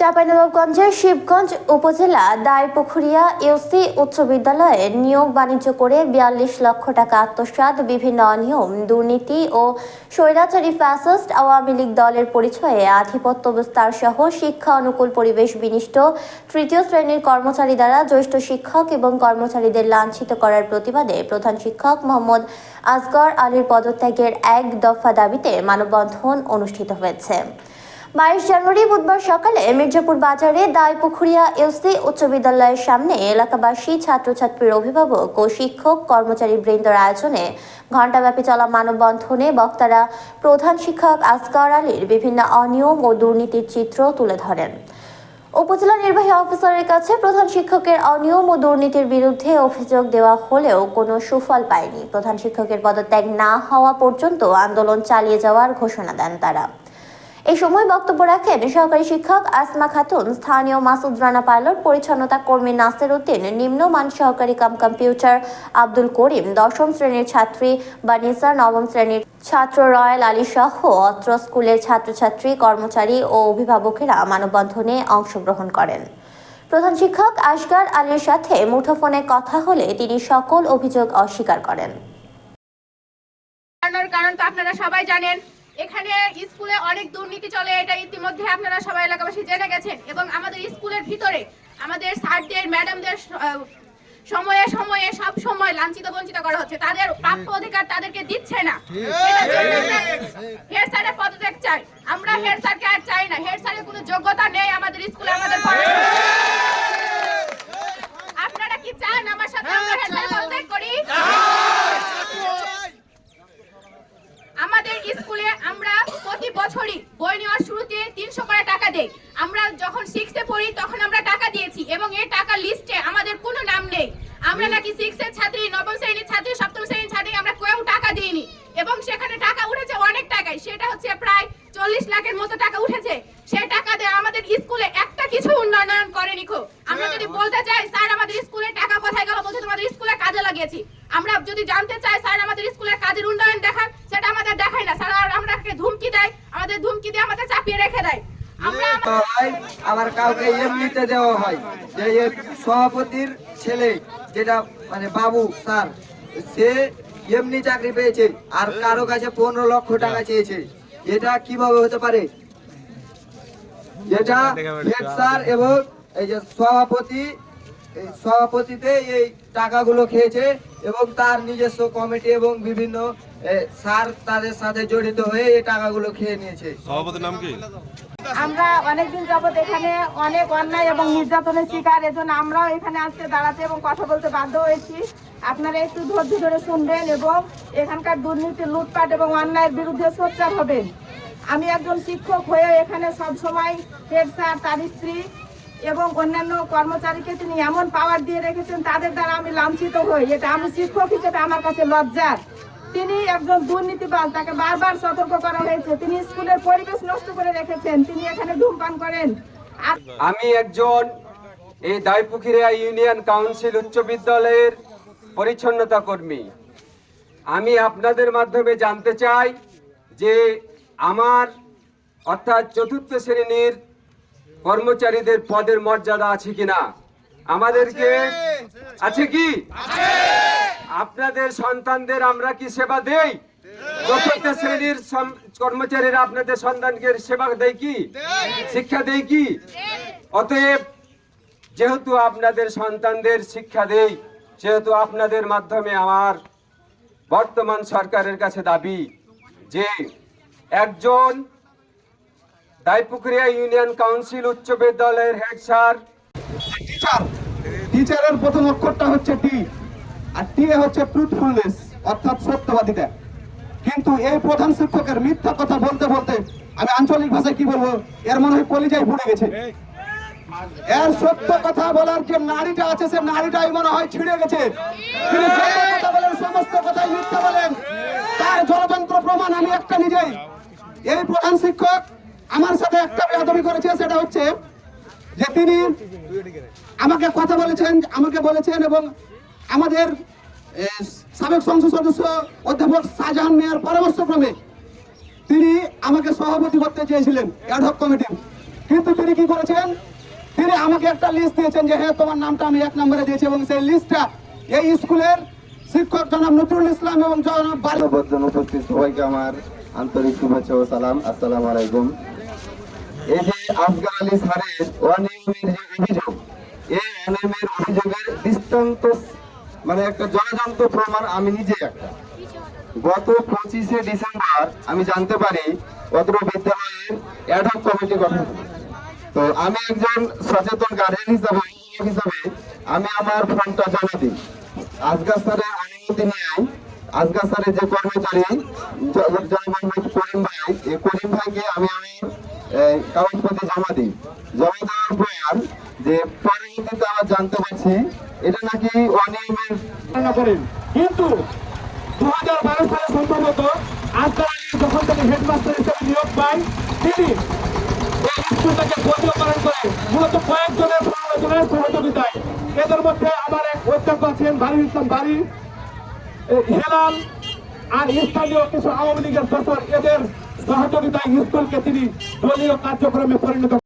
চাঁপাইনবাবগঞ্জের শিবগঞ্জ উপজেলা দায়পুখুরিয়া ইউসি উচ্চ বিদ্যালয়ে নিয়োগ বাণিজ্য করে বিয়াল্লিশ লক্ষ টাকা আত্মসাৎ, বিভিন্ন অনিয়ম, দুর্নীতি ও স্বৈরাচারী ফ্যাসিস্ট আওয়ামী লীগ দলের পরিচয়ে আধিপত্য বিস্তার সহ শিক্ষা অনুকূল পরিবেশ বিনিষ্ট তৃতীয় শ্রেণির কর্মচারী দ্বারা জ্যেষ্ঠ শিক্ষক এবং কর্মচারীদের লাঞ্ছিত করার প্রতিবাদে প্রধান শিক্ষক মোহাম্মদ আসগর আলীর পদত্যাগের এক দফা দাবিতে মানববন্ধন অনুষ্ঠিত হয়েছে। বাইশ জানুয়ারি বুধবার সকালে মির্জাপুর বাজারে দায়পুখুরিয়া এসসি উচ্চ বিদ্যালয়ের সামনে এলাকাবাসী, ছাত্রছাত্রীর অভিভাবক ও শিক্ষক, কর্মচারী বৃন্দর আয়োজনে ঘণ্টাব্যাপী চলা মানববন্ধনে বক্তারা প্রধান শিক্ষক আসগর আলীর বিভিন্ন অনিয়ম ও দুর্নীতির চিত্র তুলে ধরেন। উপজেলা নির্বাহী অফিসারের কাছে প্রধান শিক্ষকের অনিয়ম ও দুর্নীতির বিরুদ্ধে অভিযোগ দেওয়া হলেও কোনো সুফল পায়নি। প্রধান শিক্ষকের পদত্যাগ না হওয়া পর্যন্ত আন্দোলন চালিয়ে যাওয়ার ঘোষণা দেন তারা। এই সময় বক্তব্য রাখেন সহকারী শিক্ষক আসমা খাতুন। স্থানীয় মাসুদ রানা পাইলট, পরিচ্ছন্নতা কর্মী নাসির উদ্দিন, নিম্নমান সহকারী কাম কম্পিউটার আব্দুল করিম, দশম শ্রেণির ছাত্রী বানিসা, নবম শ্রেণির ছাত্র রয়্যাল আলী সহ অত্র স্কুলের ছাত্রছাত্রী, কর্মচারী ও অভিভাবকেরা মানববন্ধনে অংশগ্রহণ করেন। প্রধান শিক্ষক আসগার আলীর সাথে মুঠোফোনে কথা হলে তিনি সকল অভিযোগ অস্বীকার করেন। কারণ তো আপনারা সবাই জানেন। এখানে স্কুলে অনেক দুর্নীতি চলে এটা ইতিমধ্যে আপনারা সবাই এলাকাবাসী জেনে গেছেন। এবং আমাদের স্কুলের ভিতরে আমাদের স্যারদের ম্যাডামদের সময়ে সময়ে সব সময় লাঞ্ছিত বঞ্চিত করা হচ্ছে। তাদের প্রাপ্য অধিকার তাদেরকে দিচ্ছে না। হেড স্যারের পদত্যাগ চাই। আমরা হেড স্যারকে আর চাই না। হেড স্যারের কোনো যোগ্যতা নেই আমাদের স্কুলে আমাদের পড়াশোনা আপনারা কি চান আমার সাথে আমরা হেড স্যারের পদত্যাগ করি আমাদের স্কুলে আমরা প্রতি বছরই বই নেওয়ার শুরুতে তিনশো করে টাকা দেই আমরা যখন সিক্সে পড়ি তখন আমরা টাকা দিয়েছি এবং এই টাকা লিস্টে আমাদের কোনো নাম নেই আমরা নাকি সিক্সের ছাত্রী নবম শ্রেণির ছাত্রী সপ্তম শ্রেণির ছাত্রী আমরা কেউ টাকা দিইনি। এবং সেখানে টাকা উঠেছে অনেক টাকায়। সেটা হচ্ছে প্রায় চল্লিশ লাখের মতো টাকা উঠেছে। সেই টাকা দিয়ে আমাদের স্কুলে একটা কিছু উন্নয়ন করেনি খো আমরা যদি বলতে চাই স্যার আমাদের স্কুলে টাকা কোথায় গেল? বলছে তোমাদের স্কুলে কাজে লাগিয়েছি। আমরা যদি জানতে চাই স্যার আমাদের স্কুলের কাজের উন্নয়ন দেখান সেটা আমাদের দেখায় না। স্যার আমাদেরকে ধুমকি দেয় আমাদের ধুমকি দিয়ে আমাদের চাপিয়ে রেখে দেয়। আমরা আবার কাউকে এমনিতে দেওয়া হয় যে সভাপতির ছেলে। যেটা মানে বাবু স্যার সে এমনি চাকরি পেয়েছে আর কারও কাছে পনেরো লক্ষ টাকা চেয়েছে। এটা কীভাবে হতে পারে? যেটা হেড স্যার এবং এই যে সভাপতি সভাপতিতে এই টাকাগুলো খেয়েছে এবং তার নিজস্ব কমিটি এবং বিভিন্ন স্যার তাদের সাথে জড়িত হয়ে এই টাকাগুলো খেয়ে নিয়েছে। সভাপতির নাম কি? আমরা অনেকদিন যাবত এখানে অনেক অন্যায় এবং নির্যাতনের শিকার এজন্য আমরাও এখানে আজকে দাঁড়াতে এবং কথা বলতে বাধ্য হয়েছি। আপনারা একটু ধৈর্য ধরে শুনবেন এবং এখানকার দুর্নীতি লুটপাট এবং অন্যায়ের বিরুদ্ধে সোচ্চার হবেন। আমি একজন শিক্ষক হয়ে এখানে সবসময় হেড স্যার তার স্ত্রী এবং অন্যান্য কর্মচারীকে তিনি এমন পাওয়ার দিয়ে রেখেছেন, তাদের দ্বারা আমি লাঞ্ছিত হই। এটা আমি শিক্ষক হিসেবে আমার কাছে লজ্জার। তিনি একজন দুর্নীতিবাজ, তাকে বারবার সতর্ক করা হয়েছে। তিনি স্কুলের পরিবেশ নষ্ট করে রেখেছেন। তিনি এখানে ধূমপান করেন। আমি একজন এই দাইপুখিরিয়া ইউনিয়ন কাউন্সিল উচ্চ বিদ্যালয়ের পরিচ্ছন্নতা কর্মী। আমি আপনাদের মাধ্যমে জানতে চাই যে আমার অর্থাৎ চতুর্থ শ্রেণির কর্মচারীদের পদের মর্যাদা আছে কিনা? আমাদেরকে আছে। কি? আপনাদের সন্তানদের আমরা কি সেবা দেই? চতুর্থ শ্রেণির কর্মচারীরা আপনাদের সন্তানকে সেবা দেয় কি? শিক্ষা দেয় কি? অতএব যেহেতু আপনাদের সন্তানদের শিক্ষা দেই সেহেতু আপনাদের মাধ্যমে আমার বর্তমান সরকারের কাছে দাবি যে একজন দাইপুকুরিয়া ইউনিয়ন কাউন্সিল উচ্চ বিদ্যালয়ের হেড স্যার। টিচার টিচারের প্রথম অক্ষরটা হচ্ছে টি আর টি হচ্ছে ট্রুথফুলনেস অর্থাৎ সত্যবাদিতা। কিন্তু এই প্রধান শিক্ষকের মিথ্যা কথা বলতে বলতে আমি আঞ্চলিক ভাষায় কি বলব? এর মনে হয় কলিজাই ফুটে গেছে। এর সত্য কথা বলার যে নারীটা আছে, সে নারীটাই মনে হয় ছিঁড়ে গেছে। তিনি কথা বলেন, সমস্ত কথাই মিথ্যা বলেন। তার জলযন্ত্র প্রমাণ আমি একটা নিজেই। এই প্রধান শিক্ষক আমার সাথে একটা বেয়াদবি করেছে, সেটা হচ্ছে যে তিনি আমাকে কথা বলেছেন, আমাকে বলেছেন এবং আমাদের সাবেক সংসদ সদস্য অধ্যাপক শাহজাহান মিয়ার পরামর্শক্রমে তিনি আমাকে সভাপতি করতে চেয়েছিলেন অ্যাডহক কমিটির কিন্তু তিনি কি করেছেন? তিনি আমাকে একটা লিস্ট দিয়েছেন যে হ্যাঁ তোমার নামটা আমি এক নম্বরে দিয়েছি এবং সেই লিস্টটা এই স্কুলের শিক্ষক জনাব নজরুল ইসলাম এবং জনাব বারি বর্জন উপস্থিত সবাইকে আমার আন্তরিক শুভেচ্ছা ও সালাম। আসসালামু আলাইকুম। আফগান আলী অনিয়মের যে অভিযোগ, এই অনিয়মের অভিযোগের দৃষ্টান্ত মানে একটা প্রমাণ আমি নিজে একটা। গত পঁচিশে ডিসেম্বর আমি জানতে পারি অত্র বিদ্যালয়ের অ্যাডহক কমিটি গঠন। তো আমি একজন সচেতন গার্জেন হিসাবে হিসাবে আমি আমার ফোনটা জমা দিই। আজগা স্যারের অনুমতি নিয়ে আজগা স্যারের যে কর্মচারী জ- করিম ভাই এই করিম ভাইকে আমি আমার এই, কাগজপত্র জমা দিই। জমা দেওয়ার পর যে পরবর্তীতে আবার জানতে পারছি এটা নাকি অনিয়মের করেন কিন্তু দু হাজার বারো সালে সম্ভবত আজকাল যখন থেকে হেডমাস্টার হিসেবে নিয়োগ পায় তিনি এই স্কুলটাকে বৈধকরণ করে মূলত কয়েকজনের প্রয়োজনের সহযোগিতায়। এদের মধ্যে আমার এক অধ্যক্ষ আছেন বাড়ি ইসলাম বাড়ি হেলাল আর স্থানীয় কিছু আওয়ামী লীগের সদস্য এদের সহযোগিতায় স্কুলকে তিনি দলীয় কার্যক্রমে পরিণত